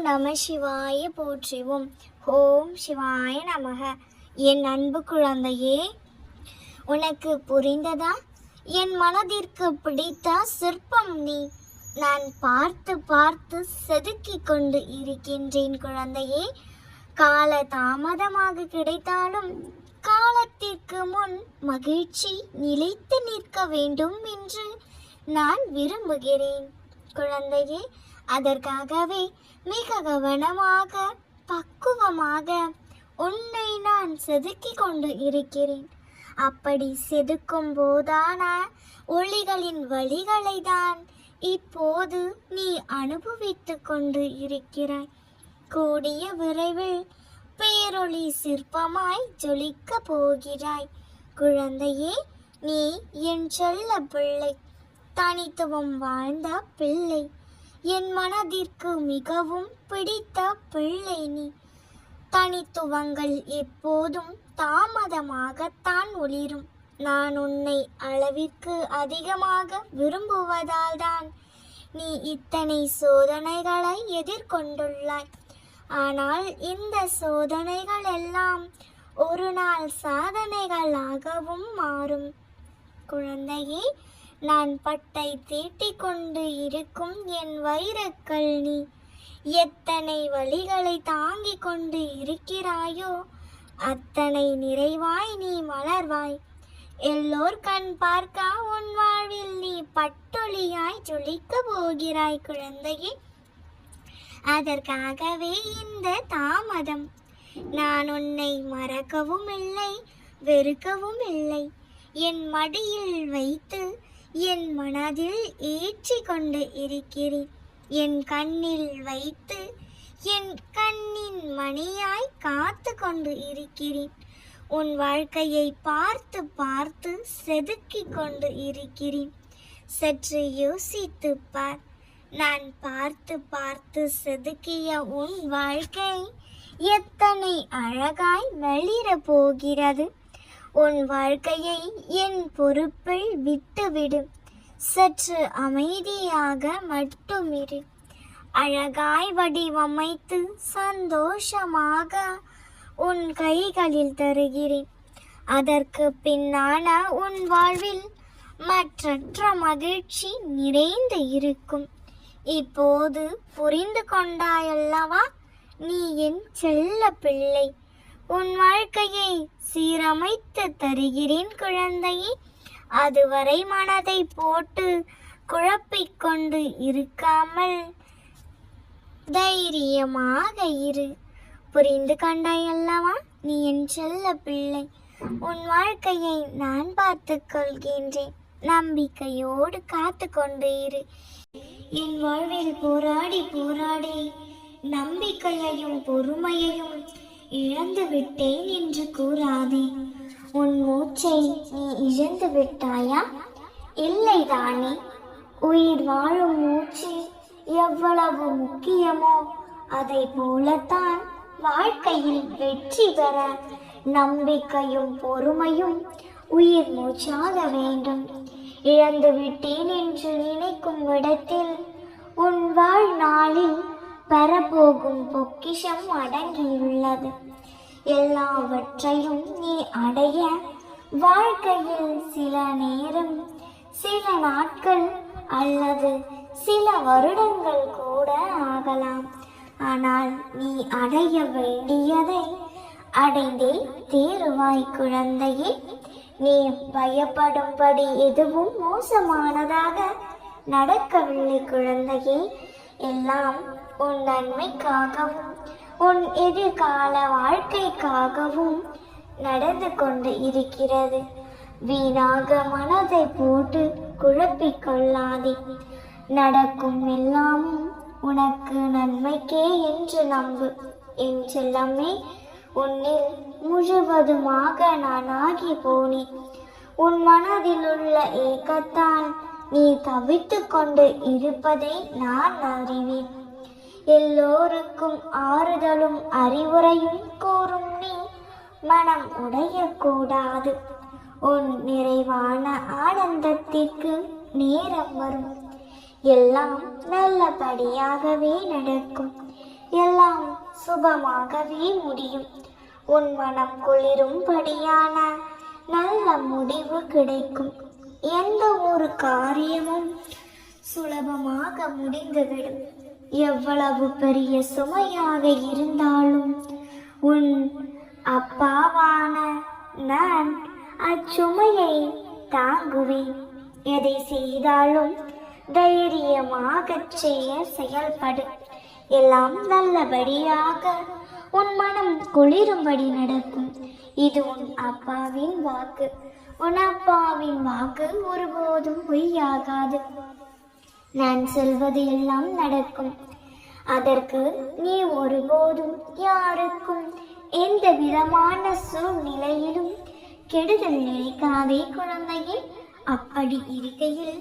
நம சிவாய போற்றிவோம். ஓம் சிவாய நமக. என் அன்பு குழந்தையே உனக்கு புரிந்ததா? என் மனதிற்கு பிடித்த சிற்பம் நீ. நான் பார்த்து பார்த்து செதுக்கி கொண்டு இருக்கின்றேன் குழந்தையே. கால தாமதமாக கிடைத்தாலும் காலத்திற்கு முன் மகிழ்ச்சி நிலைத்து நிற்க வேண்டும் என்று நான் விரும்புகிறேன். குழந்தையே அதற்காகவே மிக கவனமாக பக்குவமாக உன்னை நான் செதுக்கிக் கொண்டு இருக்கிறேன். அப்படி செதுக்கும் போதான ஒளிகளின் வழிகளை தான் இப்போது நீ அனுபவித்து கொண்டு இருக்கிறாய். கூடிய விரைவில் பேரொளி சிற்பமாய் ஜொலிக்க போகிறாய். குழந்தையே நீ என் செல்ல பிள்ளை. தனித்துவம் வாழ்ந்த பிள்ளை. என் மனதிற்கு மிகவும் பிடித்த பிள்ளை நீ. தனித்துவங்கள் எப்போதும் தாமதமாகத்தான் ஒளிரும். நான் உன்னை அளவிற்கு அதிகமாக விரும்புவதால் தான் நீ இத்தனை சோதனைகளை எதிர்கொண்டுள்ளாய். ஆனால் இந்த சோதனைகள் எல்லாம் ஒரு நாள் சாதனைகளாகவும் மாறும். குழந்தையே நான் பட்டை தீட்டிக் கொண்டு இருக்கும் என் வைரக்கல் நீ எத்தனை வழிகளை தாங்கிக் கொண்டு இருக்கிறாயோ அத்தனை நிறைவாய் நீ மலர்வாய். எல்லோர் கண் பார்க்க உன் வாழ்வில் நீ பட்டொளியாய் ஜொலிக்க போகிறாய் குழந்தையே. அதற்காகவே இந்த தாமதம். நான் உன்னை மறக்கவும் இல்லை வெறுக்கவும் இல்லை. என் மடியில் வைத்து என் மனதில் ஏற்றி கொண்டு இருக்கிறேன். என் கண்ணில் வைத்து என் கண்ணின் மணியாய் காத்து கொண்டு இருக்கிறேன். உன் வாழ்க்கையை பார்த்து பார்த்து செதுக்கிக் கொண்டு இருக்கிறேன். சற்று யோசித்து பார். நான் பார்த்து பார்த்து செதுக்கிய உன் வாழ்க்கை எத்தனை அழகாய் வெளிர போகிறது. உன் வாழ்க்கையை என் பொறுப்பில் விட்டுவிடு. சற்று அமைதியாக மட்டுமிரு. அழகாய் வடிவமைத்து சந்தோஷமாக உன் கைகளில் தருகிறேன். அதற்கு பின்னான உன் வாழ்வில் மற்றற்ற மகிழ்ச்சி நிறைந்து இருக்கும். இப்போது புரிந்து கொண்டாயல்லவா? நீ என் செல்ல பிள்ளை. உன் வாழ்க்கையை சீரமைத்து தருகிறேன் குழந்தையே. அதுவரை மனதை போட்டு குழப்பிக் கொண்டு இருக்காமல் தைரியமாக இரு. புரிந்து கொண்டாய் அல்லவா? நீ என் செல்ல பிள்ளை. உன் வாழ்க்கையை நான் பார்த்துக் கொள்கின்றேன். நம்பிக்கையோடு காத்து கொண்டு இரு. என் வாழ்வில் போராடி போராடி நம்பிக்கையையும் பொறுமையையும் இழந்து விட்டேன் என்று கூறாதே. உன் மூச்சை நீ இழந்து விட்டாயா? இல்லைதானே. உயிர் வாழும் மூச்சு எவ்வளவு முக்கியமோ அதை போலத்தான் வாழ்க்கையில் வெற்றி பெற நம்பிக்கையும் பொறுமையும் உயிர் மூச்சாக வேண்டும். இழந்து விட்டேன் என்று நினைக்கும் இடத்தில் உன் வாழ்நாளில் பெறப்போகும் பொக்கிஷம் அடங்கியுள்ளது. எல்லாவற்றையும் நீ அடைய வாழ்க்கையில் சில நேரம் சில நாட்கள் அல்லது சில வருடங்கள் கூட ஆகலாம். ஆனால் நீ அடைய வேண்டியதை அடைந்தே தேருவாய் குழந்தையே. நீ பயப்படும்படி எதுவும் மோசமானதாக நடக்கவில்லை குழந்தையே. எல்லாம் உன் நன்மைக்காகவும் உன் எதிர்கால வாழ்க்கைக்காகவும் நடந்து கொண்டு இருக்கிறது. வீணாக மனதை போட்டு குழப்பிக் கொள்ளாதே நடக்கும் எல்லாமும் உனக்கு நன்மைக்கே என்று நம்பு. என் செல்லமே உன்னில் முழுவதுமாக நான் ஆகி போனேன். உன் மனதில் உள்ள ஏக்கத்தால் நீ தவித்து கொண்டு இருப்பதை நான் அறிவேன். எல்லோருக்கும் ஆறுதலும் அறிவுரையும் கூறும் நீ மனம் உடையக்கூடாது. உன் நிறைவான ஆனந்தத்திற்கு நேரம் வரும். எல்லாம் நல்லபடியாகவே நடக்கும். எல்லாம் சுபமாகவே முடியும். உன் மனம் குளிரும்படியான நல்ல முடிவு கிடைக்கும். எந்த ஒரு காரியமும் சுலபமாக முடிந்துவிடும். எவ்வளவு பெரிய சுமையாக இருந்தாலும் உன் அப்பாவான நான் அச்சுமையை தாங்குவேன். எதை செய்தாலும் தைரியமாகச் செய்ய செயல்படு. எல்லாம் நல்லபடியாக உன் மனம் குளிரும்படி நடக்கும். இது உன் அப்பாவின் வாக்கு. உன் அப்பாவின் வாக்கு ஒருபோதும் பொய்யாகாது. நான் சொல்வது எல்லாம் நடக்கும். அதற்கு நீ ஒருபோதும் யாருக்கும் எந்த விதமான சூழ்நிலையிலும் கெடுதல் நினைக்காதே குழந்தையே. அப்படி இருக்கையில்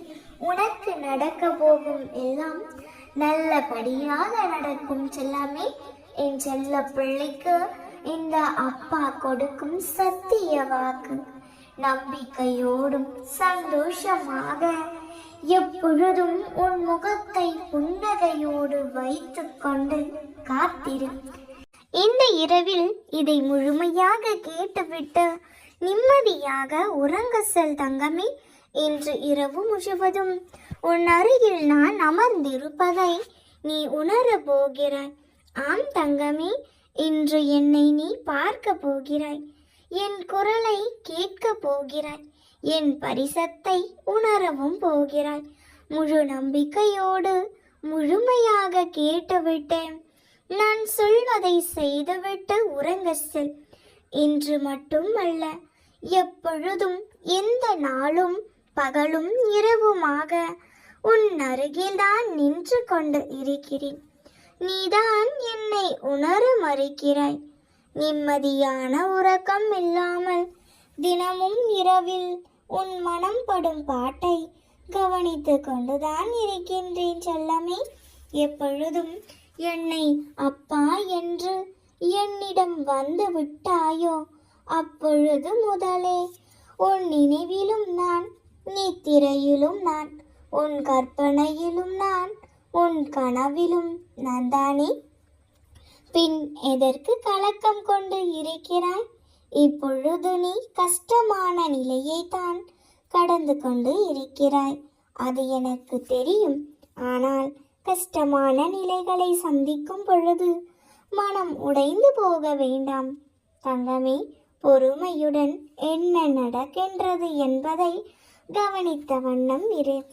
உனக்கு நடக்க போகும் எல்லாம் நல்லபடியாக நடக்கும் செல்லாமே. என் செல்ல பிள்ளைக்கு இந்த அப்பா கொடுக்கும் சத்திய வாக்கு நம்பிக்கையோடும் சந்தோஷமாக எப்பொழுதும் உன் முகத்தை புன்னகையோடு வைத்துக்கொண்டு காத்திரு. இந்த இரவில் இதை முழுமையாக கேட்டுவிட்டு நிம்மதியாக உறங்க செல் தங்கமே. இன்று இரவு முழுவதும் உன் அருகில் நான் அமர்ந்திருப்பதை நீ உணரப் போகிறாய். ஆம் தங்கமே இன்று என்னை நீ பார்க்க போகிறாய். என் குரலை கேட்க போகிறாய். என் பரிசத்தை உணரவும் போகிறாய். முழு நம்பிக்கையோடு முழுமையாக கேட்டுவிட்டேன். நான் சொல்வதை செய்துவிட்டு உறங்க செல். இன்று மட்டும் அல்ல எப்பொழுதும் எந்த நாளும் பகலும் இரவுமாக உன் அருகில்தான் நின்று கொண்டு இருக்கிறேன். நீதான் என்னை உணர மறுக்கிறாய். நிம்மதியான உறக்கம் இல்லாமல் தினமும் இரவில் உன் மனம் படும் பாட்டை கவனித்து கொண்டுதான் இருக்கின்றேன் செல்லமே. எப்பொழுதும் என்னை அப்பா என்று என்னிடம் வந்து விட்டாயோ? அப்பொழுது முதலே உன் நினைவிலும் நான் நித்திரையிலும் நான் உன் கற்பனையிலும் நான் உன் கனவிலும் நான் தானே. பின் எதற்கு கலக்கம் கொண்டு இருக்கிறாய்? இப்பொழுது நீ கஷ்டமான நிலையைத்தான் கடந்து கொண்டு இருக்கிறாய். அது எனக்கு தெரியும். ஆனால் கஷ்டமான நிலைகளை சந்திக்கும் பொழுது மனம் உடைந்து போக வேண்டாம். தங்கமே பொறுமையுடன் என்ன நடக்கின்றது என்பதை கவனித்த வண்ணம் இரு.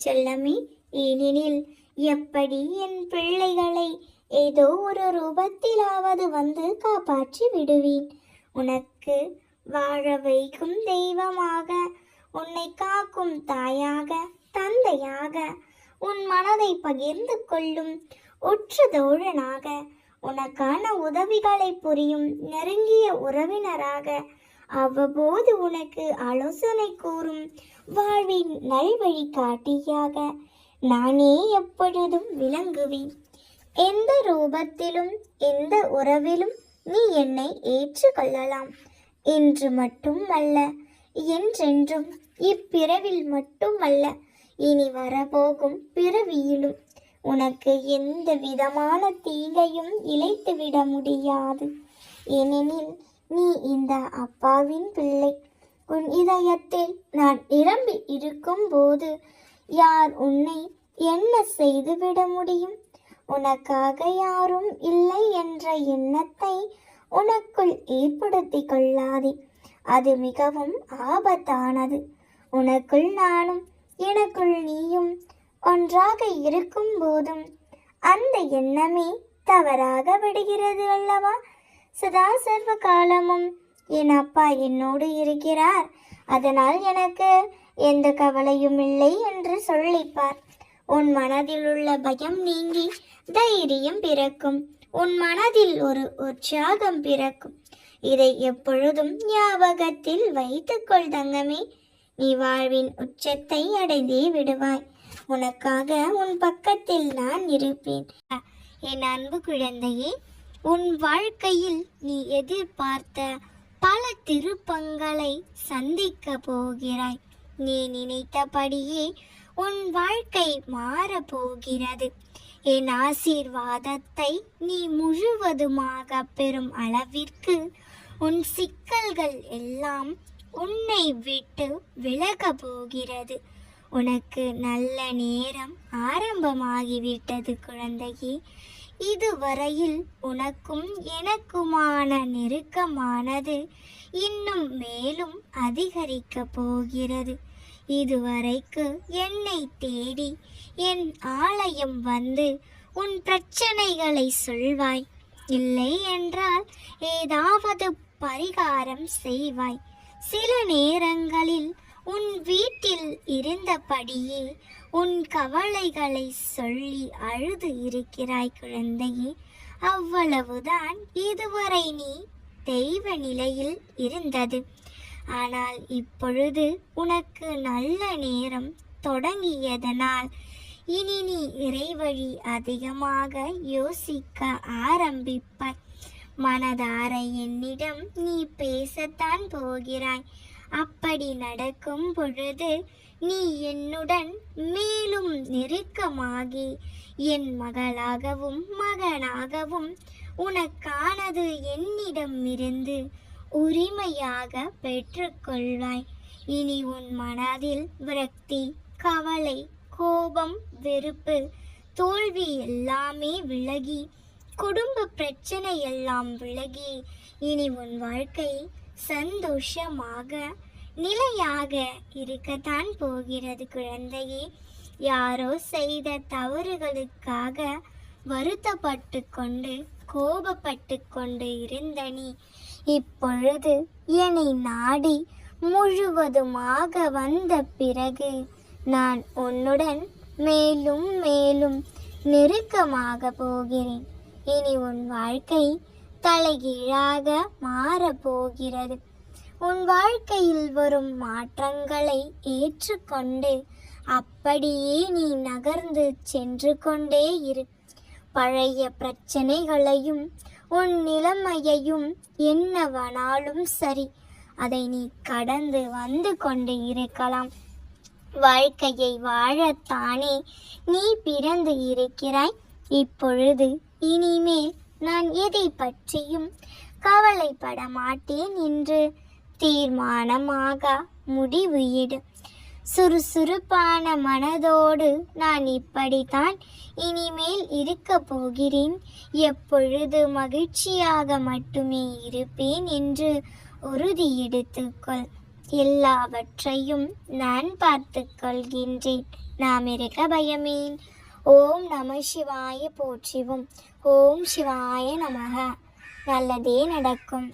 செல்லமே ஏனெனில் எப்படி என் பிள்ளைகளை ஏதோ ஒரு ரூபத்திலாவது வந்து காப்பாற்றி விடுவேன். உனக்கு வாழ வைக்கும் தெய்வமாக உன்னை காக்கும் தாயாக தந்தையாக உன் மனதை பகிர்ந்து கொள்ளும் உற்ற தோழனாக உனக்கான உதவிகளை புரியும் நெருங்கிய உறவினராக அவ்வப்போது உனக்கு ஆலோசனை கூறும் வாழ்வின் நல்வழி காட்டியாக நானே எப்பொழுதும் விளங்குவேன். எந்த ரூபத்திலும் எந்த உறவிலும் நீ என்னை ஏற்றுக்கொள்ளலாம். இன்று மட்டும் அல்ல என்றென்றும் இப்பிறவில் மட்டுமல்ல இனி வரப்போகும் பிறவியிலும் உனக்கு எந்த விதமான தீங்கையும் இழைத்துவிட முடியாது. ஏனெனில் நீ இந்த அப்பாவின் பிள்ளை. உன் இதயத்தில் நான் நிரம்பி இருக்கும் போது யார் உன்னை என்ன செய்துவிட முடியும்? உனக்காக யாரும் இல்லை என்ற எண்ணத்தை உனக்குள் ஏற்படுத்திக் கொள்ளாதே. அது மிகவும் ஆபத்தானது. உனக்குள் நானும் எனக்குள் நீயும் ஒன்றாக இருக்கும் போதும் அந்த எண்ணமே தவறாக விடுகிறது அல்லவா? சதா சர்வ காலமும் என் அப்பா என்னோடு இருக்கிறார். அதனால் எனக்கு எந்த கவலையும் இல்லை என்று சொல்லிப்பார். உன் மனதில் உள்ள பயம் நீங்கி தைரியம் பிறக்கும். உன் மனதில் ஒரு உற்சாகம் பிறக்கும். இதை எப்பொழுதும் ஞாபகத்தில் வைத்துக்கொள் தங்கமே. நீ வாழ்வின் உச்சத்தை அடைந்தே விடுவாய். உனக்காக உன் பக்கத்தில் நான் இருப்பேன். என் அன்பு குழந்தையே உன் வாழ்க்கையில் நீ எதிர்பார்த்த பல திருப்பங்களை சந்திக்க போகிறாய். நீ நினைத்தபடியே உன் வாழ்க்கை மாறப்போகிறது. என் ஆசீர்வாதத்தை நீ முழுவதுமாக பெறும் அளவிற்கு உன் சிக்கல்கள் எல்லாம் உன்னை விட்டு விலக போகிறது. உனக்கு நல்ல நேரம் ஆரம்பமாகிவிட்டது குழந்தையே. இதுவரையில் உனக்கும் எனக்குமான நெருக்கமானது இன்னும் மேலும் அதிகரிக்க போகிறது. இதுவரைக்கு என்னை தேடி என் ஆலயம் வந்து உன் பிரச்சனைகளை சொல்வாய். இல்லை என்றால் ஏதாவது பரிகாரம் செய்வாய். சில நேரங்களில் உன் வீட்டில் இருந்தபடியே உன் கவலைகளை சொல்லி அழுது இருக்கிறாய் குழந்தையே. அவ்வளவுதான். இதுவரை நீ தெய்வ நிலையில் இருந்தது. ஆனால் இப்பொழுது உனக்கு நல்ல நேரம் தொடங்கியதனால் இனி நீ இறைவழி அதிகமாக யோசிக்க ஆரம்பிப்பாய். மனதார என்னிடம் நீ பேசத்தான் போகிறாய். அப்படி நடக்கும் பொழுது நீ என்னுடன் மேலும் நெருக்கமாகி என் மகளாகவும் மகனாகவும் உனக்கானது என்னிடம் இருந்து உரிமையாக பெற்றுக்கொள்வாய். இனி உன் மனதில் விரக்தி கவலை கோபம் வெறுப்பு தோல்வி எல்லாமே விலகி குடும்ப பிரச்சனை எல்லாம் விலகி இனி உன் வாழ்க்கை சந்தோஷமாக நிலையாக இருக்கத்தான் போகிறது குழந்தையே. யாரோ செய்த தவறுகளுக்காக வருத்தப்பட்டு கொண்டு கோபப்பட்டு கொண்டு இருந்த நீ இப்பொழுது என்னை நாடி முழுவதுமாக வந்த பிறகு நான் உன்னுடன் மேலும் மேலும் நெருக்கமாக போகிறேன். இனி உன் வாழ்க்கை தலைகீழாக மாறப்போகிறது. உன் வாழ்க்கையில் வரும் மாற்றங்களை ஏற்றுக்கொண்டு அப்படியே நீ நகர்ந்து சென்று கொண்டே இரு. பழைய பிரச்சனைகளையும் உன் நிலைமையையும் என்னவனாலும் சரி. அதை நீ கடந்து வந்து கொண்டு இருக்கலாம். வாழ்க்கையை வாழத்தானே நீ பிறந்து இருக்கிறாய். இப்பொழுது இனிமேல் நான் எதை பற்றியும் கவலைப்பட மாட்டேன் என்று தீர்மானமாக முடிவு இடும் சுறுசுறுப்பான மனதோடு நான் இப்படித்தான் இனிமேல் இருக்க போகிறேன். எப்பொழுது மகிழ்ச்சியாக மட்டுமே இருப்பேன் என்று உறுதி எடுத்துக்கொள். எல்லாவற்றையும் நான் பார்த்துக்கொள்கின்றேன் நாம் இருக்க பயமேன் ஓம் நம சிவாய போற்றிவோம். ஓம் சிவாய நமக நல்லதே நடக்கும்.